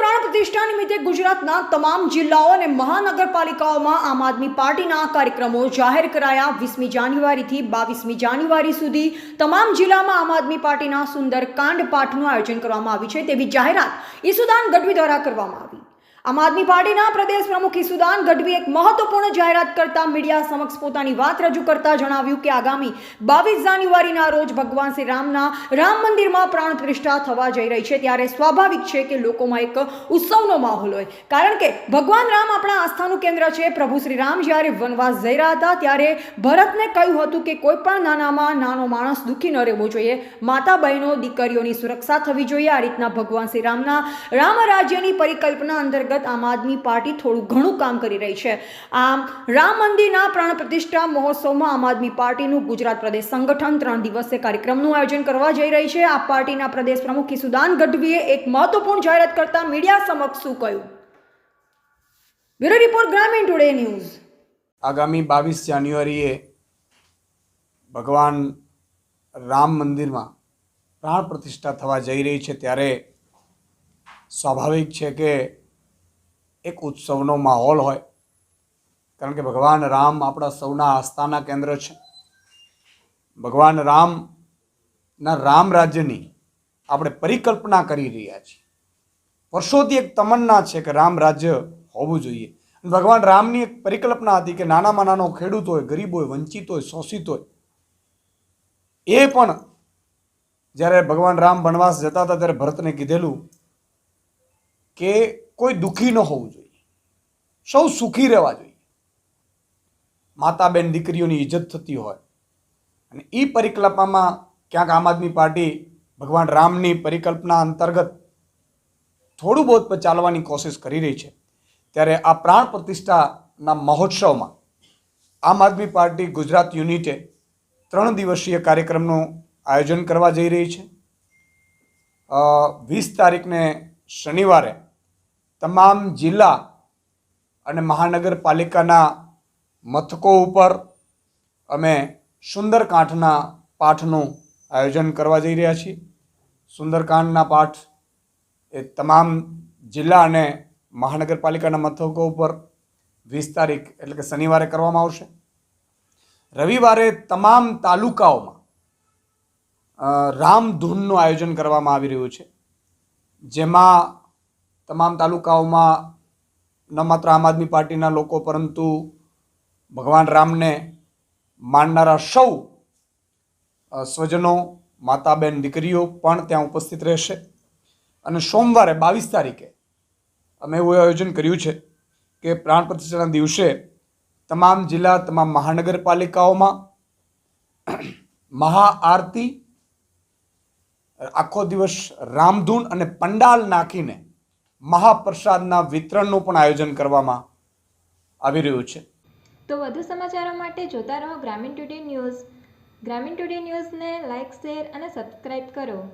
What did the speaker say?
પ્રતિષ્ઠા નિમિત્તે ગુજરાતના તમામ જિલ્લાઓ અને મહાનગરપાલિકાઓમાં આમ આદમી પાર્ટીના કાર્યક્રમો જાહેર કરાયા. વીસમી જાન્યુઆરીથી બાવીસમી જાન્યુઆરી સુધી તમામ જિલ્લામાં આમ આદમી પાર્ટીના સુંદર કાંડ પાઠનું આયોજન કરવામાં આવ્યું છે. તેવી જાહેરાત ઈસુદાન ગઢવી દ્વારા કરવામાં આવી. આમ આદમી પાર્ટીના પ્રદેશ પ્રમુખ ઈસુદાન ગઢવી એક મહત્વપૂર્ણ જાહેરાત કરતા મીડિયા સમક્ષ પોતાની વાત રજૂ કરતા જણાવ્યું કે આગામી બાવીસ જાન્યુઆરીના રોજ ભગવાન શ્રી રામના રામ મંદિરમાં પ્રાણ પ્રતિષ્ઠા થવા જઈ રહી છે. ત્યારે સ્વાભાવિક છે કે લોકોમાં એક ઉત્સવનો માહોલ હોય. કારણ કે ભગવાન રામ આપણા આસ્થાનું કેન્દ્ર છે. પ્રભુ શ્રી રામ જ્યારે વનવાસ જઈ રહ્યા હતા ત્યારે ભરતને કહ્યું હતું કે કોઈ પણ નાનામાં નાનો માણસ દુઃખી ન રહેવો જોઈએ. માતા બહેનો, દીકરીઓની સુરક્ષા થવી જોઈએ. આ રીતના ભગવાન શ્રી રામના રામ રાજ્યની પરિકલ્પના અંતર્ગત આમ આદમી પાર્ટી થોડું ઘણું કામ કરી રહી છે. આમ રામ મંદિરના પ્રાણ પ્રતિષ્ઠા મહોત્સવમાં આમ આદમી પાર્ટીનું ગુજરાત પ્રદેશ સંગઠન ત્રણ દિવસીય કાર્યક્રમનું આયોજન કરવા જઈ રહી છે. આ પાર્ટીના પ્રદેશ પ્રમુખ કિસુદાન ગઢવીએ એક મહત્વપૂર્ણ જાહેરાત કરતા મીડિયા સમક્ષ શું કહ્યું? બ્યુરો રિપોર્ટ, ગ્રામીણ ટુડે ન્યૂઝ. આગામી બાવીસ જાન્યુઆરીએ ભગવાન રામ મંદિરમાં પ્રાણ પ્રતિષ્ઠા થવા જઈ રહી છે ત્યારે સ્વાભાવિક છે કે એક ઉત્સવનો માહોલ હોય. કારણ કે ભગવાન રામ આપણા સૌના આસ્થાના કેન્દ્ર છે. ભગવાન રામના રામ રાજ્યની આપણે પરિકલ્પના કરી રહ્યા છીએ. વર્ષોથી એક તમન્ના છે કે રામ રાજ્ય હોવું જોઈએ. ભગવાન રામની એક પરિકલ્પના હતી કે નાનામાં નાનો ખેડૂત હોય, ગરીબ હોય, વંચિત હોય, શોષિત હોય. એ પણ જ્યારે ભગવાન રામ વનવાસ જતા હતા ત્યારે ભરતને કીધેલું કે કોઈ દુઃખી ન હોવું જોઈએ. સૌ સુખી રહેવા જોઈએ. માતા બેન દીકરીઓની ઇજ્જત થતી હોય અને એ પરિકલ્પનામાં ક્યાંક આમ આદમી પાર્ટી ભગવાન રામની પરિકલ્પના અંતર્ગત થોડું બહુ ચાલવાની કોશિશ કરી રહી છે, ત્યારે આ પ્રાણ પ્રતિષ્ઠાના મહોત્સવમાં આમ આદમી પાર્ટી ગુજરાત યુનિટે ત્રણ દિવસીય કાર્યક્રમનું આયોજન કરવા જઈ રહી છે. વીસ તારીખને શનિવારે તમામ જિલ્લા અને મહાનગરપાલિકાના મથકો ઉપર અમે સુંદરકાંઠના પાઠનું આયોજન કરવા જઈ રહ્યા છીએ. સુંદરકાંઠના પાઠ એ તમામ જિલ્લા અને મહાનગરપાલિકાના મથકો ઉપર વીસ તારીખ એટલે કે શનિવારે કરવામાં આવશે. રવિવારે તમામ તાલુકાઓમાં રામધૂનનું આયોજન કરવામાં આવી રહ્યું છે. જેમાં તમામ તાલુકાઓમાં ન માત્ર આમ આદમી પાર્ટીના લોકો, પરંતુ ભગવાન રામને માનનારા સૌ સ્વજનો માતા બેન દીકરીઓ પણ ત્યાં ઉપસ્થિત રહેશે. અને સોમવારે બાવીસ તારીખે અમે એવું આયોજન કર્યું છે કે પ્રાણ પ્રતિષ્ઠાના દિવસે તમામ જિલ્લા, તમામ મહાનગરપાલિકાઓમાં મહાઆરતી આખો દિવસ રામધૂન અને પંડાલ નાખીને મહાપ્રસાદના વિતરણનું પણ આયોજન કરવામાં આવી રહ્યું છે. તો વધુ સમાચારો માટે જોતા રહો ગ્રામીણ ટુડે ન્યૂઝ. ગ્રામીણ ટુડે ન્યૂઝને લાઇક શેર અને સબસ્ક્રાઇબ કરો.